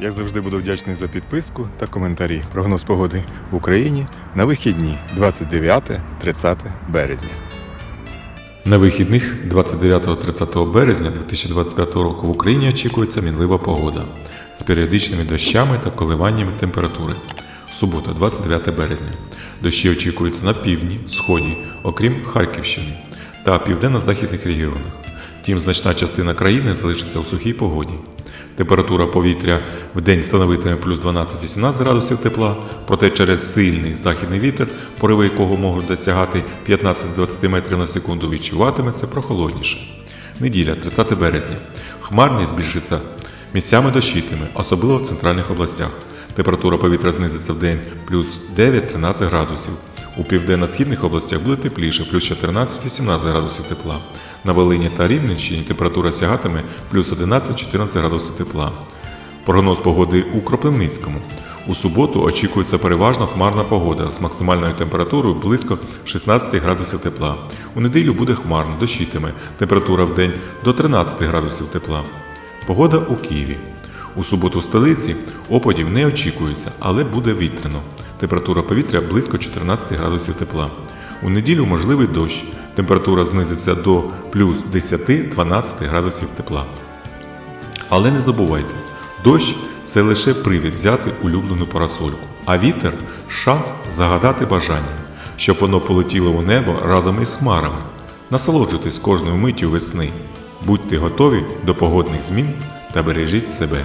Як завжди буду вдячний за підписку та коментарі. Прогноз погоди в Україні на вихідні 29-30 березня. На вихідних 29-30 березня 2025 року в Україні очікується мінлива погода з періодичними дощами та коливаннями температури. Субота, 29 березня. Дощі очікуються на півдні, сході, окрім Харківщини та південно-західних регіонах. Втім, значна частина країни залишиться у сухій погоді. Температура повітря в день становитиме плюс 12-18 градусів тепла, проте через сильний західний вітер, пориви якого можуть досягати 15-20 метрів на секунду, відчуватиметься прохолодніше. Неділя, 30 березня. Хмарність збільшиться місцями дощитиме, особливо в центральних областях. Температура повітря знизиться в день плюс 9-13 градусів. У південно-східних областях буде тепліше, плюс 14-18 градусів тепла. На Волині та Рівненщині температура сягатиме плюс 11-14 градусів тепла. Прогноз погоди у Кропивницькому. У суботу очікується переважно хмарна погода з максимальною температурою близько 16 градусів тепла. У неділю буде хмарно, дощитиме. Температура в день до 13 градусів тепла. Погода у Києві. У суботу в столиці опадів не очікується, але буде вітряно. Температура повітря близько 14 градусів тепла. У неділю можливий дощ. Температура знизиться до плюс 10-12 градусів тепла. Але не забувайте, дощ це лише привід взяти улюблену парасольку, а вітер шанс загадати бажання, щоб воно полетіло у небо разом із хмарами. Насолоджуйтесь кожною миттю весни. Будьте готові до погодних змін та бережіть себе.